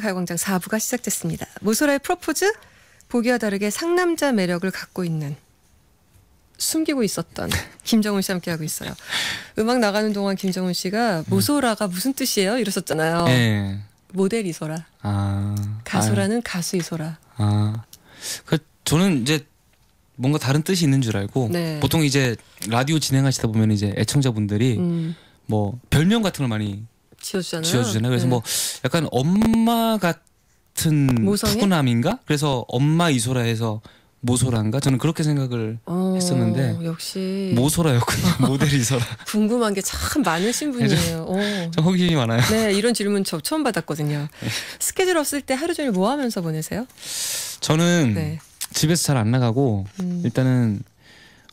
가요광장 4부가 시작됐습니다. 모소라의 프로포즈 보기와 다르게 상남자 매력을 갖고 있는 숨기고 있었던 김정은 씨 함께하고 있어요. 음악 나가는 동안 김정은 씨가 모소라가 무슨 뜻이에요? 이랬었잖아요. 네. 모델 이소라, 아. 가수라는 가수 이소라. 아. 그 저는 이제 뭔가 다른 뜻이 있는 줄 알고 네. 보통 이제 라디오 진행하시다 보면 이제 애청자분들이 음, 뭐 별명 같은 걸 많이 지어주잖아요. 지어주잖아요. 그래서 네. 뭐 약간 엄마 같은 모성애? 푸근함인가? 그래서 엄마 이소라 해서 모소라인가? 저는 그렇게 생각을 어, 했었는데 역시 모소라였군요. 모델 이소라. 궁금한 게 참 많으신 분이에요. 어. 좀 호기심이 많아요. 네, 이런 질문 저 처음 받았거든요. 네. 스케줄 없을 때 하루 종일 뭐 하면서 보내세요? 저는 네. 집에서 잘 안 나가고 음. 일단은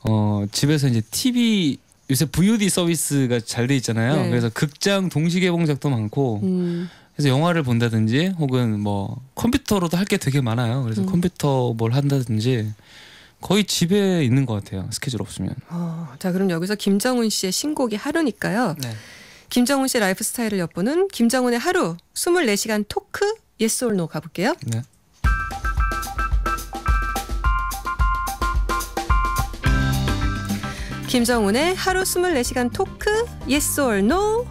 어 집에서 이제 TV 요새 VOD 서비스가 잘 돼 있잖아요. 네. 그래서 극장 동시 개봉작도 많고 음, 그래서 영화를 본다든지 혹은 뭐 컴퓨터로도 할 게 되게 많아요. 그래서 음. 컴퓨터 뭘 한다든지 거의 집에 있는 것 같아요. 스케줄 없으면. 어, 자 그럼 여기서 김정은 씨의 신곡이 하루니까요. 네. 김정은 씨 라이프 스타일을 엿보는 김정은의 하루 24시간 토크 예스 올노 가볼게요. 네. 김정은의 하루 24시간 토크 예스 올노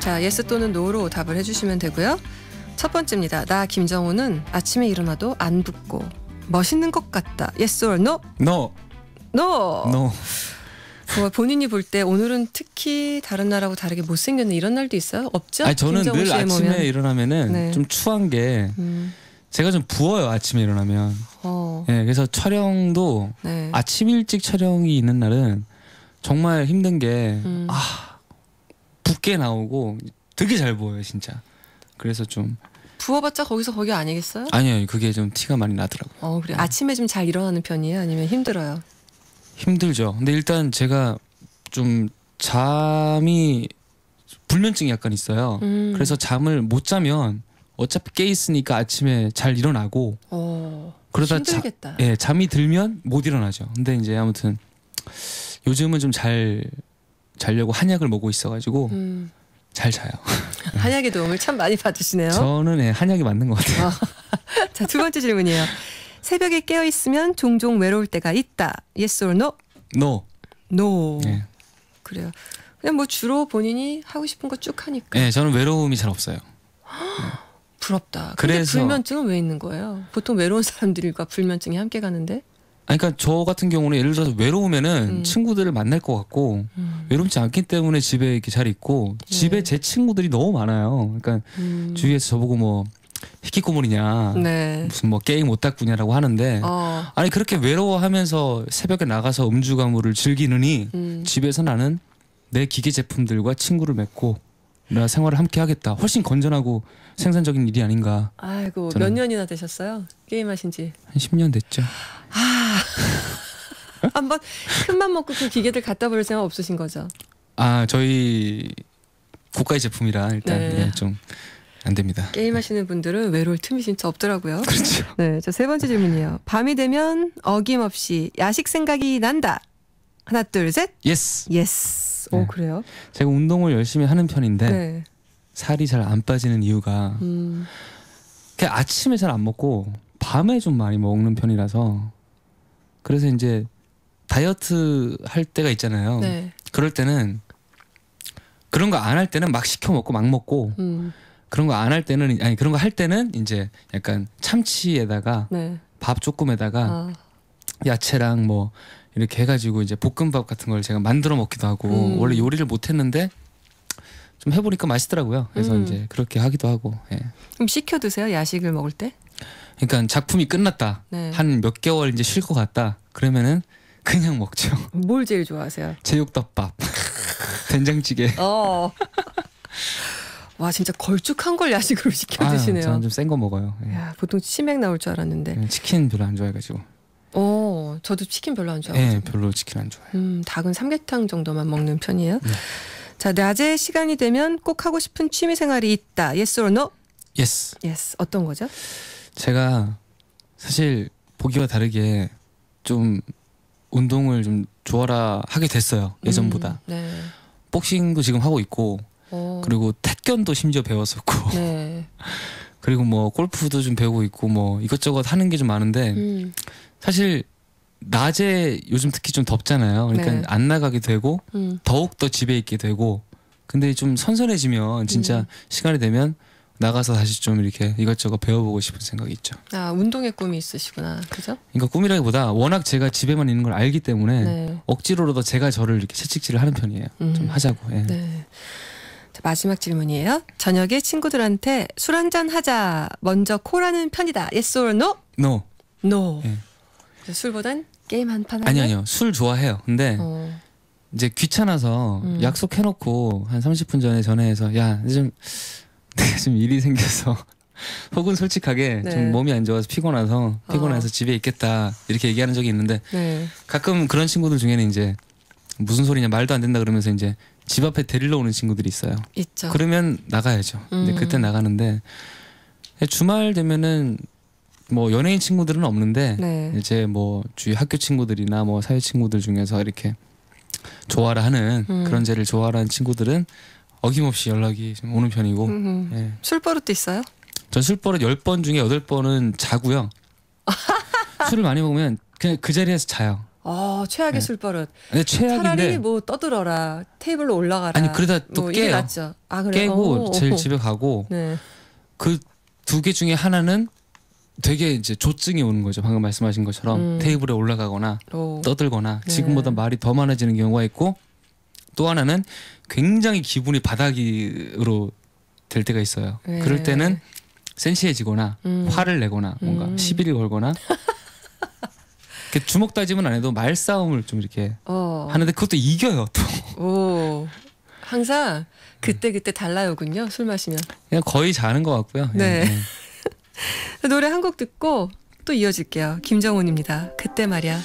자 예스 또는 노로 답을 해주시면 되고요. 첫 번째입니다. 나 김정은은 아침에 일어나도 안 붓고 멋있는 것 같다. 예스 올노 No, 노. no. 뭐 본인이 볼 때 오늘은 특히 다른 날하고 다르게 못생겼네 이런 날도 있어요? 없죠? 아니 저는 늘 아침에. 일어나면은 네. 좀 추한 게 음, 제가 좀 부어요. 아침에 일어나면. 어, 예, 그래서 촬영도 네. 아침 일찍 촬영이 있는 날은 정말 힘든 게 음. 아, 붓게 나오고 되게 잘 보여요, 진짜. 그래서 좀 부어봤자 거기서 거기 아니겠어요? 아니요, 그게 좀 티가 많이 나더라고요. 어 그래 아침에 좀 잘 일어나는 편이에요? 아니면 힘들어요? 힘들죠. 근데 일단 제가 좀 잠이 불면증이 약간 있어요. 음. 그래서 잠을 못 자면 어차피 깨 있으니까 아침에 잘 일어나고 어, 그러다 자, 힘들겠다. 예, 잠이 들면 못 일어나죠. 근데 이제 아무튼 요즘은 좀 잘 자려고 한약을 먹고 있어가지고 음, 잘 자요. 한약의 도움을 참 많이 받으시네요. 저는 예, 한약이 맞는 것 같아요. 자두 번째 질문이에요. 새벽에 깨어 있으면 종종 외로울 때가 있다. Yes or no? 노. No. 예. 그래요. 그냥 뭐 주로 본인이 하고 싶은 거 쭉 하니까 예, 저는 외로움이 잘 없어요. 부럽다. 그래서- 불면증은 왜 있는 거예요? 보통 외로운 사람들과 불면증이 함께 가는데. 아니, 그러니까 저 같은 경우는 예를 들어서 외로우면은 음. 친구들을 만날 것 같고 음. 외롭지 않기 때문에 집에 이렇게 잘 있고 집에 네. 제 친구들이 너무 많아요. 그러니까 음. 주위에서 저보고 뭐 히키코모리냐 네. 무슨 뭐 게임 오타쿠냐라고 하는데 어. 아니 그렇게 외로워하면서 새벽에 나가서 음주 가무를 즐기느니 음. 집에서 나는 내 기계 제품들과 친구를 맺고 나 생활을 함께 하겠다. 훨씬 건전하고 생산적인 일이 아닌가. 아이고 몇 년이나 되셨어요? 게임 하신 지. 한 10년 됐죠. 한번 큰맘 먹고 그 기계들 갖다 버릴 생각 없으신 거죠? 아 저희 고가의 제품이라 일단 네. 예, 좀안 됩니다. 게임 하시는 분들은 외로울 틈이 진짜 없더라고요. 그렇죠. 네, 자세 번째 질문이에요. 밤이 되면 어김없이 야식 생각이 난다. 하나, 둘, 셋. 예스. 예스. 오 네. 그래요? 제가 운동을 열심히 하는 편인데 네. 살이 잘 안 빠지는 이유가 음, 그냥 아침에 잘 안 먹고 밤에 좀 많이 먹는 편이라서 그래서 이제 다이어트 할 때가 있잖아요. 네. 그럴 때는 그런 거 안 할 때는 막 시켜 먹고 막 먹고 음, 그런 거 안 할 때는 아니 그런 거 할 때는 이제 약간 참치에다가 네. 밥 조금에다가 아, 야채랑 뭐 이렇게 해가지고 이제 볶음밥 같은 걸 제가 만들어 먹기도 하고 음. 원래 요리를 못 했는데 좀 해보니까 맛있더라고요. 그래서 음. 이제 그렇게 하기도 하고. 예. 그럼 시켜 드세요 야식을 먹을 때? 그러니까 작품이 끝났다. 네. 한 몇 개월 이제 쉴 것 같다. 그러면은 그냥 먹죠. 뭘 제일 좋아하세요? 제육덮밥, 된장찌개. 어. 와 진짜 걸쭉한 걸 야식으로 시켜 아, 드시네요. 저는 좀 센 거 먹어요. 예. 야 보통 치맥 나올 줄 알았는데. 예, 치킨 별로 안 좋아해가지고. 어, 저도 치킨 별로 안 좋아해요. 예, 별로 치킨 안 좋아해요. 음, 닭은 삼계탕 정도만 먹는 편이에요. 네. 자, 낮에 시간이 되면 꼭 하고 싶은 취미 생활이 있다. Yes or no? 예스. Yes. 어떤 거죠? 제가 사실 보기와 다르게 좀 운동을 좀 좋아라 하게 됐어요 예전보다. 음, 네. 복싱도 지금 하고 있고 어. 그리고 태권도 심지어 배웠었고 네. 그리고 뭐 골프도 좀 배우고 있고 뭐 이것저것 하는 게 좀 많은데 음. 사실 낮에 요즘 특히 좀 덥잖아요. 그러니까 네. 안 나가게 되고 음. 더욱 더 집에 있게 되고 근데 좀 선선해지면 진짜 음. 시간이 되면 나가서 다시 좀 이렇게 이것저것 배워보고 싶은 생각이 있죠. 아 운동의 꿈이 있으시구나. 그죠? 그러니까 꿈이라기보다 워낙 제가 집에만 있는 걸 알기 때문에 네. 억지로라도 제가 저를 이렇게 채찍질을 하는 편이에요. 음. 좀 하자고. 예. 네. 자, 마지막 질문이에요. 저녁에 친구들한테 술 한잔 하자. 먼저 콜하는 편이다. Yes or no? No. No. 예. 술보단 게임 한 판 하면? 아니 아니요. 술 좋아해요. 근데 어. 이제 귀찮아서 음. 약속해놓고 한 30분 전에 전화해서 야좀 내가 좀 일이 생겨서 혹은 솔직하게 네. 좀 몸이 안 좋아서 피곤해서 피곤해서 어. 집에 있겠다 이렇게 얘기하는 적이 있는데 네. 가끔 그런 친구들 중에는 이제 무슨 소리냐 말도 안 된다 그러면서 이제 집 앞에 데리러 오는 친구들이 있어요. 있죠. 그러면 나가야죠. 근데 음. 그때 나가는데 주말 되면은 뭐 연예인 친구들은 없는데 네. 이제 뭐 주위 학교 친구들이나 뭐 사회 친구들 중에서 이렇게 좋아라 하는 음. 그런 죄를 좋아하는 친구들은 어김없이 연락이 좀 오는 편이고 음. 예. 술버릇도 있어요? 전 술버릇 10번 중에 8번은 자고요. 술을 많이 먹으면 그냥 그 자리에서 자요. 어, 최악의 네. 술버릇. 근데 차라리 최악인데 뭐 떠들어라. 테이블로 올라가라. 아니 그러다 또 뭐 깨요. 낫죠. 아, 그래. 깨고 제일 집에 가고 네. 그두 개 중에 하나는 되게 이제 조증이 오는 거죠. 방금 말씀하신 것처럼 음. 테이블에 올라가거나 오. 떠들거나 네. 지금보다 말이 더 많아지는 경우가 있고 또 하나는 굉장히 기분이 바닥으로 될 때가 있어요. 네. 그럴 때는 센시해지거나 음. 화를 내거나 뭔가 음. 시비를 걸거나 주먹 다짐은 안 해도 말싸움을 좀 이렇게 어. 하는데 그것도 이겨요 또 오. 항상 그때 그때 달라요군요. 술 마시면. 그냥 거의 자는 것 같고요. 네. 예, 예. 노래 한 곡 듣고 또 이어질게요. 김정훈입니다. 그때 말이야.